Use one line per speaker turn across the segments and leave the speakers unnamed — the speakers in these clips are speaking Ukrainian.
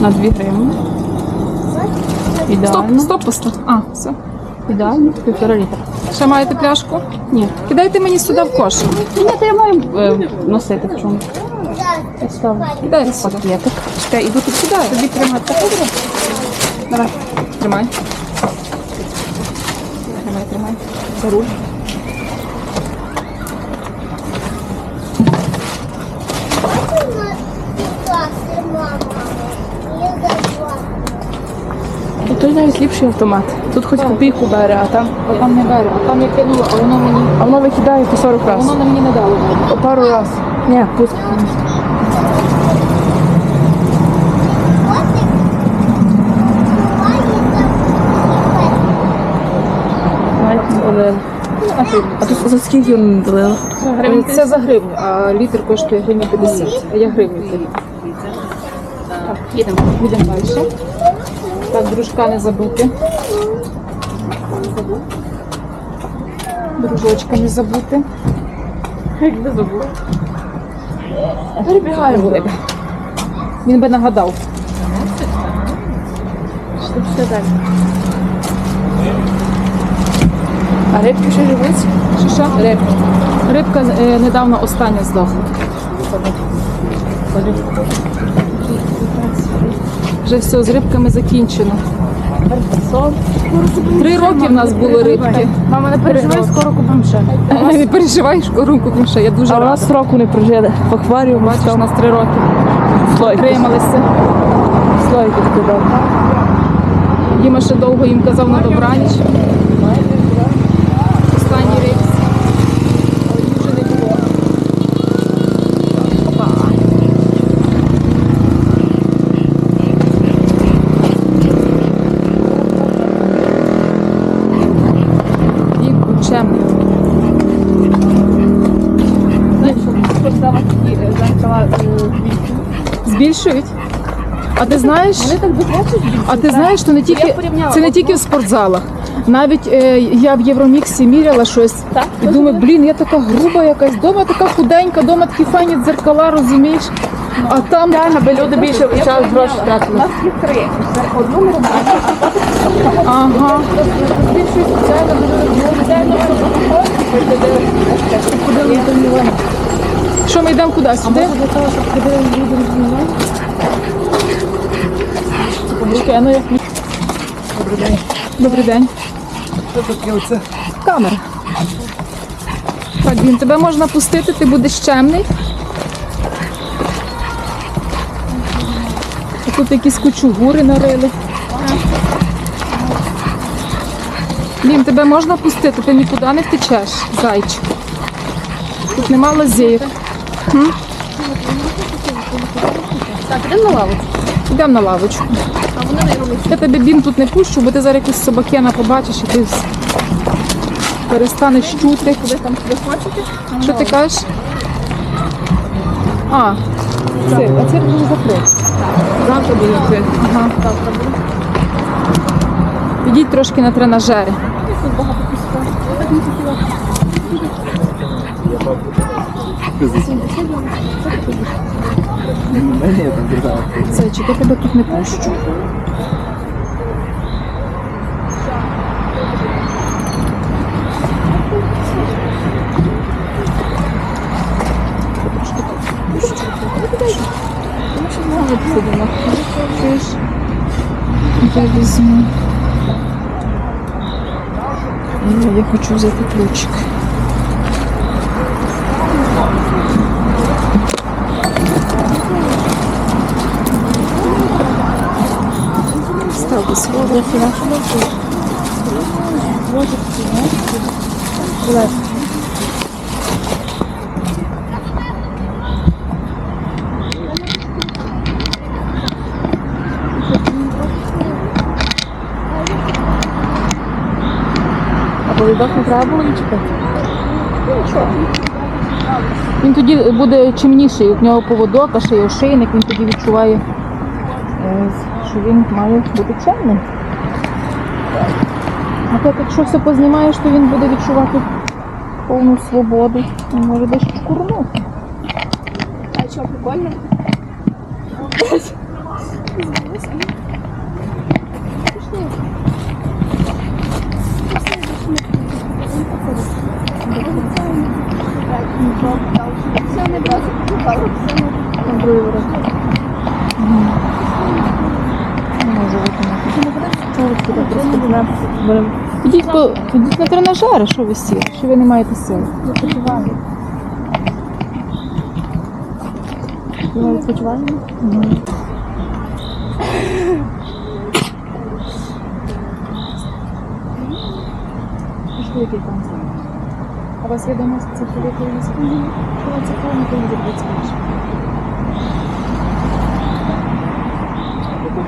На 2 гривні. Ідеально.
Стоп, стоп, стоп. А, все.
Ідеально, півтора літра.
Ще маєте пляшку?
Ні.
Кидайте мені сюди в кошик.
Ні, то я маю е, носити в чому. Ставлю.
Кидай.
Пакетик.
Чекай, іду тут сюди. Тобі тримати. Давай, тримай. Тримай, тримай. За руль.
Тут навіть ліпший автомат. Тут хоч копійку бере, а там,
А там не беру, а там я кинула, а воно мені,
а воно викидає по 40 разів.
воно мені не дало.
По пару раз. Ні, не долили. А тут за скільки вони долили?
Це за гривню, а літр коштує гривню 50. А я гривню. Так, їдемо, їдемо далі. Так, дружка не забути. Дружочка не забути.
Як не забув.
Перебігаємо тебе. Він би нагадав.
Що все далі? А рибки ще живуть?
Що що? Рибка. Рибка е, недавно остання здохла. Вже все, з рибками закінчено. Три роки в нас були рибки.
Мама, не переживай, скоро купимо ще.
Не переживай, скоро купимо ще. Я дуже
А у
рада.
нас року не прожили. В акваріумі
Бачиш, у нас три роки.
слойки.
Трималися.
Слойки скидав.
Діма ще довго їм казав на добраніч. Останній рейс. Але їх вже не було. Опа. Їх чемний. Збільшують? А ти знаєш? А ти знаєш, що не тільки це не тільки в спортзалах. Навіть е, я в Євроміксі міряла щось і думаю, блін, я така груба якась, дома така худенька, дома такі файні дзеркала, розумієш? А там
аби люди більше почали гроші тратити.
ага. Що ми йдемо куди? Сюди? Чекай, ну як Добрий день. Добрий день. Камера. Так, він тебе можна пустити, ти будеш чемний. А Тут якісь кучугури нарили. Лін, тебе можна пустити, ти нікуди не втечеш, зайчик. Тут нема лазєїв.
Так, ідемо на лаву.
Йдемо на лавочку.
А вони на його
Я тебе бін тут не пущу, бо ти зараз якусь собакена побачиш і ти перестанеш чути.
Ви там ви хочете?
Що ти кажеш? А, цирк, а цирк буде закритий.
Завтра буде відкрити.
Ага.
Завтра буде.
Підіть трошки на тренажери.
Тут багато піска. Я так не хотіла.
Зайчик, я тебе тут не пущу. Я візьму. Я хочу взяти ключик. Ставлю свого.
А повідок не треба було відчепити?
Він тоді буде чимніший, в нього поводок, а ще й ошейник, він тоді відчуває, е, що він має бути чемним. А так, якщо все познімаєш, то він буде відчувати повну свободу. Він може десь шкурнути.
А що, прикольно? Все не
Другий раз. Не можу Ідіть, по, ідіть на тренажери, що ви сіли, що ви не маєте сил.
Ми відпочиваємо?
Пішли який там. А вас відомо це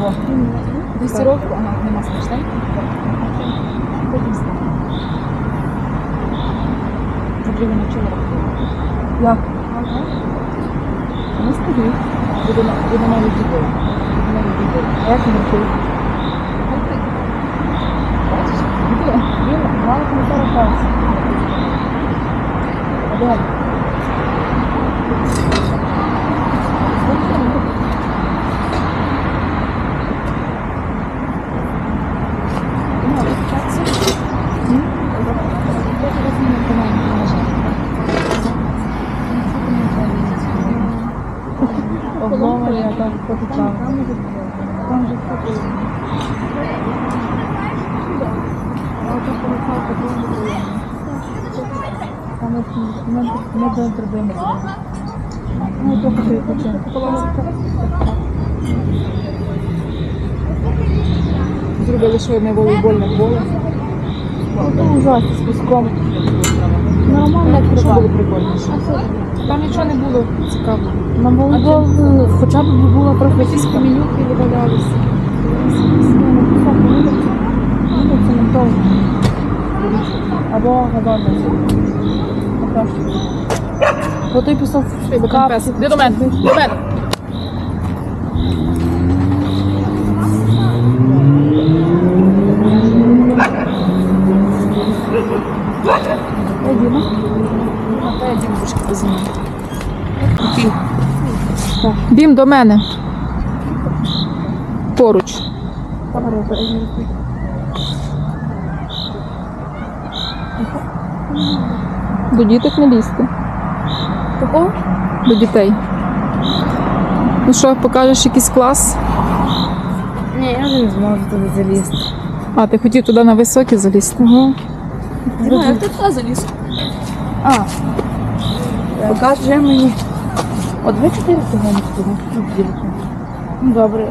Ну. 200 років? Ага, нема. Завжди ви навчили рахувати.
Як?
Не скажи. Буде на- буде навіть дітей. Буде навіть дітей.
А як він робив?
Бачиш?
Він має коментар клас. Один. Потичала. Там же все було. Там ми до зробимо. Ну, то поки.
Зробили ще одне волейбольне поле.
Ну, ужасно з піском. Нормально
Що
відкривати.
Там нічого не було цікавого.
На волейбол хоча б була трохи якісь камінюки вивалялися. Ну, не. Або гадати. Бо той
Бо пес. Де до мене? До мене.
Діма.
А я дім трошки познімаю. Дім до мене. Поруч. До діток не лізти.
Такого?
До дітей. Ну що, покажеш якийсь клас?
Ні, я не зможу туди залізти.
А, ти хотів туди на високі залізти?
Угу.
Діма, як ти туди заліз?
А, покажи мені. От ви чотири сьогодні туди. Ну. Ну, Добре,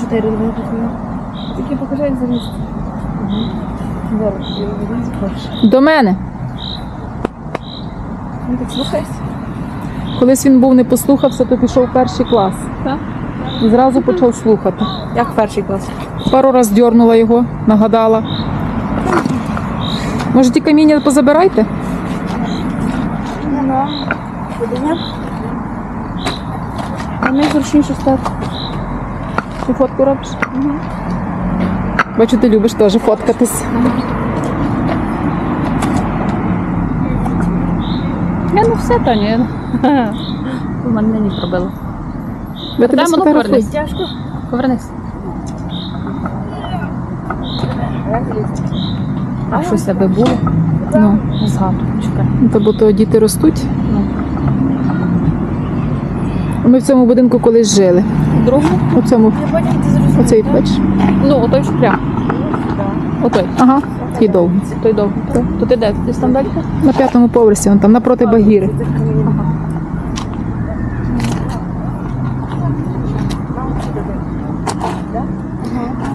чотири ви туди. Тільки покажи, як. Добре, перше.
До мене.
Ну так слухайся.
Колись він був не послухався, то пішов в перший клас.
Так?
І зразу почав слухати.
Як перший клас?
Пару раз дьорнула його, нагадала. Може, ті каміння позабирайте?
Ну, подивимо. А найзручніше стати.
Ти фотку робиш? Бачу, ти любиш теж фоткатись.
Я ну все, то ні. У мене не пробило.
Я тебе
повернись. Тяжко. Повернись. А щось аби було?
Ну,
Згадую, чекай.
то бо то діти ростуть. Ми в цьому будинку колись жили.
Другу?
У цьому, оцей бачиш?
Ну, отой що прям. Отой.
Ага, і довгий.
Той довгий. То ти де? Ти там далі?
На п'ятому поверсі, вон там напроти Багіри.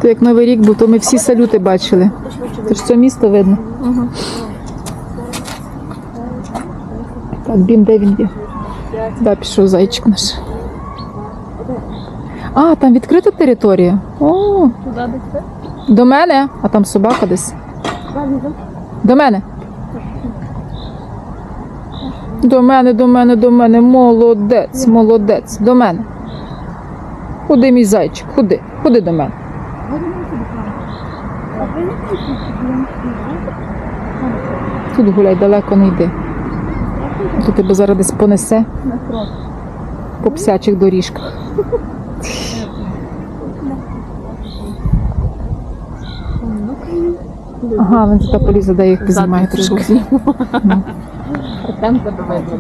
То як Новий рік був, то ми всі салюти бачили. Це ж це місто видно. Так, бім, де він є? Да, пішов зайчик наш. А, там відкрита територія. О,
Туди де це?
до мене, а там собака десь. До мене. До мене, до мене, до мене. Молодець, молодець. До мене. Куди мій зайчик? Куди? Куди до мене? Тут гуляй, далеко не йди. То тебе зараз десь понесе по псячих доріжках. Ага, він сюди полізе, де їх знімає трошки.
Там тебе видно.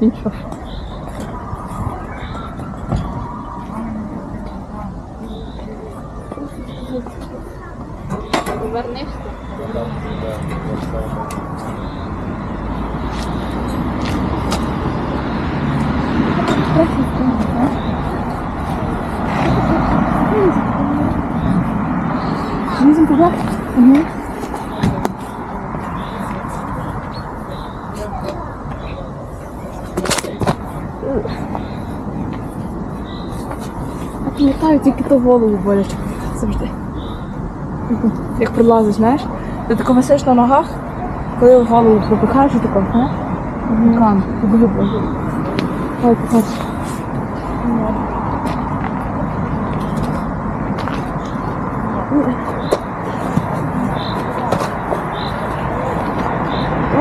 Нічого.
Я пам'ятаю тільки то голову боляче. Завжди. Як прилазиш, знаєш? Ти тако висиш на ногах, коли голову пропихаєш і тако, знаєш? Кан, дуже болить. Ой, покажи.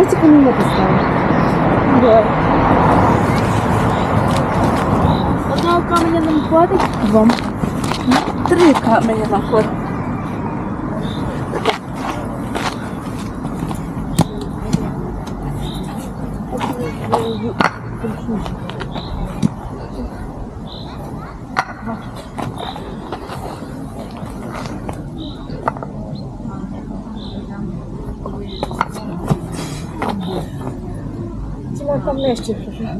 Ось тільки мене поставив. Давай. Одного каменя нам? Вам. Три каменя нам хватить. Це там нижче вже.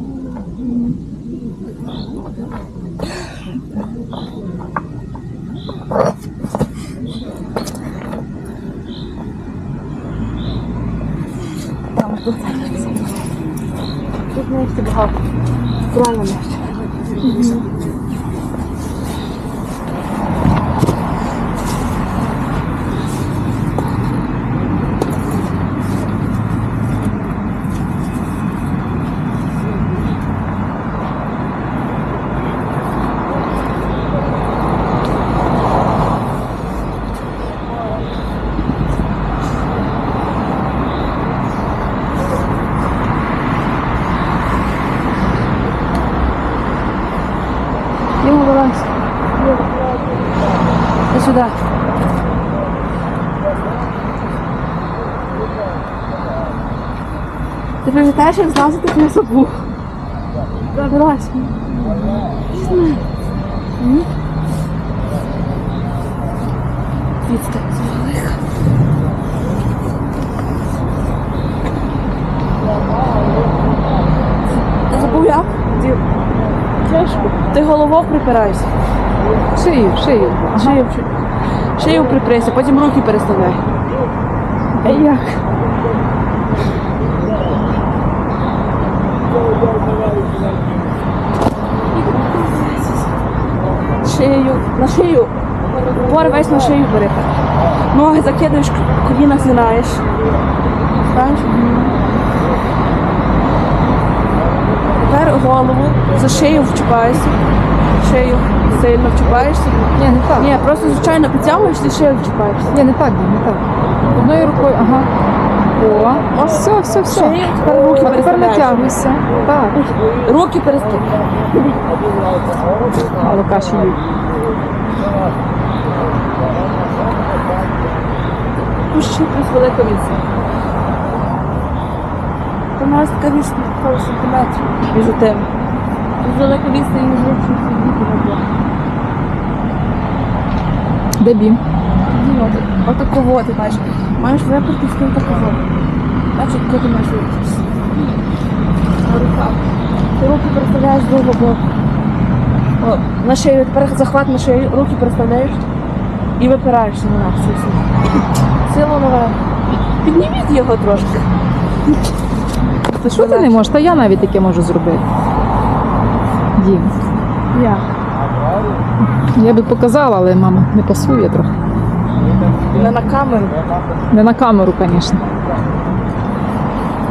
Там тут Тут нижче багато. Правильно нижче. Йому вилазь. Іди сюди. Ти пам'ятаєш, як злазити на забух? Так, вилазь. Відстань, велика. Ти забув як? Тяжко. Ти головою припирайся.
Шию, шию.
Шию, шию приприся, потім руки переставляй.
А як?
Шию, на шию. Упор весь на шию бери. Ноги закидаєш, коліна згинаєш. Знаєш? Тепер голову за шию вчіпаєшся. Шию сильно вчіпаєшся.
Ні, не так.
Ні, просто звичайно підтягуєшся і шию вчіпаєшся.
Ні, не так, не так. Одною рукою, ага. О, все, все, все.
Шию, тепер руки
А тепер
переставляєш.
натягуйся. Так.
Руки переставляй.
Мало каші їй.
Пущі плюс велика нас така відстань пару сантиметрів між тим. Тут велика відстань між ручним і
Бім?
Отаково ти маєш. Маєш виперти з тим таково. Бачиш, коли ти маєш виперти. На руках. Ти руки переставляєш з другого боку. О, на шию, тепер захват на шию, руки переставляєш і випираєшся на нас. всю силу. Силу наверх. Підніміть його трошки.
Та що ти не можеш? Та я навіть таке можу зробити. Дім.
Я.
Я би показала, але мама не пасує трохи.
Не на камеру.
Не на камеру, звісно.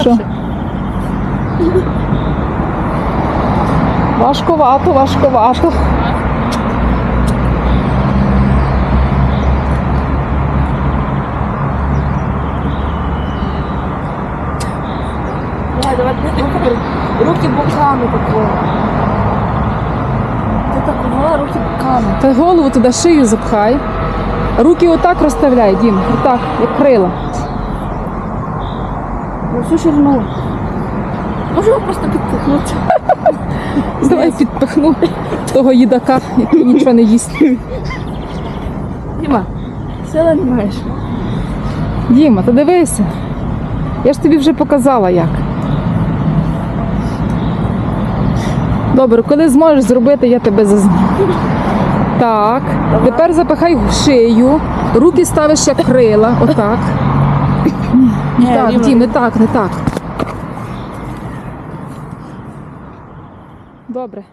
Що? Важковато, важковато.
Давай, давай, руки, боками такого. Ти такого, руки боками.
Та голову туди шию запхай. Руки отак розставляй, Дім. Отак, як крила.
На всю ширину. Можу його просто підтихнути.
Давай підпихну того їдака, який нічого не їсть.
Діма, сили не маєш.
Діма, та дивися. Я ж тобі вже показала як. Добре, коли зможеш зробити, я тебе зазніму. Так. Тепер запихай шию, руки ставиш як крила. Отак. так. Дім, не так, не так. Добре.